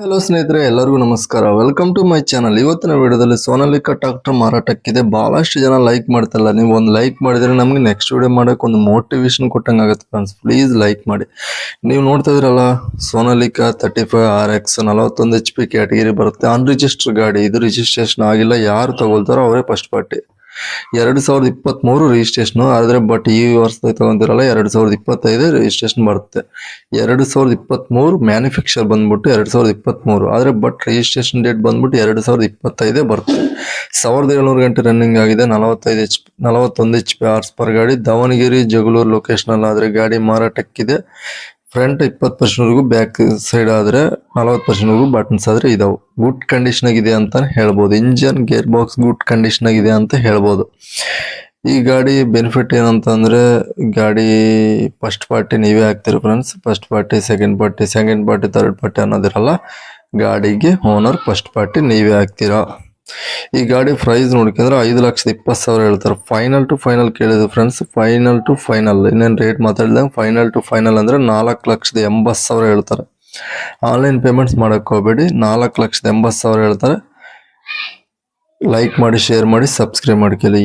Hello ಸ್ನೇಹಿತರೆ, ಎಲ್ಲರಿಗೂ ನಮಸ್ಕಾರ. ವೆಲ್ಕಮ್ ಟು ಮೈ ಚಾನಲ್ ಇವತ್ತಿನ ವಿಡಿಯೋದಲ್ಲಿ ಸೋನಾಲಿಕಾ ಟ್ರಾಕ್ಟರ್ ಮಾರಾಟಕ್ಕಿದೆ. ಬಹಳಷ್ಟು ಜನ ಲೈಕ್ ಮಾಡ್ತಾರಲ್ಲ ನೀವು ಒಂದು ಲೈಕ್ ಮಾಡಿದ್ರೆ ನಮಗೆ ನೆಕ್ಸ್ಟ್ ವಿಡಿಯೋ ಮಾಡಕ್ಕೆ ಒಂದು ಮೋಟಿವೇಶನ್ ಕೊಟ್ಟಂಗೆ ಆಗುತ್ತೆ ಫ್ರೆಂಡ್ಸ್ ಪ್ಲೀಸ್ ಲೈಕ್ ಮಾಡಿ. ನೀವು ನೋಡ್ತಾ ಇದ್ರಲ್ಲ Sonalika thirty five R X ನಲವತ್ತೊಂದು ಎಚ್ ಪಿ ಕ್ಯಾಟಗಿರಿ ಬರುತ್ತೆ. ಅನ್ರಿಜಿಸ್ಟರ್ ಗಾಡಿ. ಇದು ರಿಜಿಸ್ಟ್ರೇಷನ್ ಆಗಿಲ್ಲ. ಯಾರು ತಗೊಳ್ತಾರೋ ಅವರೇ ಫಸ್ಟ್ ಪಾರ್ಟಿ ಎರಡು ಸಾವಿರದ ಇಪ್ಪತ್ತ್ಮೂರು ರಿಜಿಸ್ಟ್ರೇಷನ್ ಆದರೆ ಬಟ್ ಈ ವರ್ಷ ತಗೊಂತಿರಲ್ಲ ಎರಡು ಸಾವಿರದ ಇಪ್ಪತ್ತೈದು ರಿಜಿಸ್ಟ್ರೇಷನ್ ಬರುತ್ತೆ. ಎರಡು ಸಾವಿರದ ಇಪ್ಪತ್ತ್ಮೂರು ಮ್ಯಾನುಫ್ಯಾಕ್ಚರ್ ಬಂದ್ಬಿಟ್ಟು ಎರಡು ಸಾವಿರದ ಇಪ್ಪತ್ತ್ಮೂರು ಆದರೆ ಬಟ್ ರಿಜಿಸ್ಟ್ರೇಷನ್ ಡೇಟ್ ಬಂದ್ಬಿಟ್ಟು ಎರಡು ಸಾವಿರದ ಇಪ್ಪತ್ತೈದೇ ಬರುತ್ತೆ. ಸಾವಿರದ ಏಳ್ನೂರು ಗಂಟೆ ರನ್ನಿಂಗ್ ಆಗಿದೆ, ನಲವತ್ತೈದು ಎಚ್ ಪಿ ನಲವತ್ತೊಂದು ಎಚ್ ಪಿ ಆರ್ಸ್ ಪರ್ ಗಾಡಿ. ದಾವಣಗೆರೆ, ಜಗಳೂರು ಲೊಕೇಶನಲ್ಲಿ ಆದರೆ ಗಾಡಿ ಮಾರಾಟಕ್ಕಿದೆ. ಫ್ರಂಟ್ ಇಪ್ಪತ್ತು ಪರ್ಸೆಂಟ್ವರೆಗೂ ಬ್ಯಾಕ್ ಸೈಡ್ ಆದರೆ ನಲವತ್ತು ಪರ್ಸೆಂಟ್ವರೆಗೂ ಬಟನ್ಸ್ ಆದರೆ ಇದಾವೆ. ಗುಡ್ ಕಂಡೀಷನ್ ಆಗಿದೆ ಅಂತ ಹೇಳ್ಬೋದು. Engine gear box good condition ಆಗಿದೆ ಅಂತ ಹೇಳ್ಬೋದು. ಈ ಗಾಡಿ ಬೆನಿಫಿಟ್ ಏನಂತಂದರೆ, ಗಾಡಿ ಫಸ್ಟ್ ಪಾರ್ಟಿ ನೀವೇ ಹಾಕ್ತೀರಿ friends first party second party second party third party ಅನ್ನೋದಿರಲ್ಲ. ಗಾಡಿಗೆ ಓನರ್ ಫಸ್ಟ್ ಪಾರ್ಟಿ ನೀವೇ ಹಾಕ್ತೀರಾ. ಈ ಗಾಡಿ ಪ್ರೈಸ್ ನೋಡ್ಕೊಂಡ್ರೆ ಐದು ಲಕ್ಷದ ಇಪ್ಪತ್ತು ಸಾವಿರ ಹೇಳ್ತಾರೆ. ಫೈನಲ್ ಟು ಫೈನಲ್ ಕೇಳಿದ್ರು ಫ್ರೆಂಡ್ಸ್ ಫೈನಲ್ ಟು ಫೈನಲ್ ಇನ್ನೇನು ರೇಟ್ ಮಾತಾಡಿದಂಗೆ ಫೈನಲ್ ಟು ಫೈನಲ್ ಅಂದ್ರೆ ನಾಲ್ಕು ಲಕ್ಷದ ಎಂಬತ್ತು ಸಾವಿರ ಹೇಳ್ತಾರೆ. ಆನ್ಲೈನ್ ಪೇಮೆಂಟ್ಸ್ ಮಾಡೋಕ್ಕೆ ಹೋಗಬೇಡಿ, ನಾಲ್ಕು ಲಕ್ಷದ ಎಂಬತ್ತು ಸಾವಿರ ಹೇಳ್ತಾರೆ. ಲೈಕ್ ಮಾಡಿ ಶೇರ್ ಮಾಡಿ ಸಬ್ಸ್ಕ್ರೈಬ್ ಮಾಡ್ಕೊಳ್ಳಿ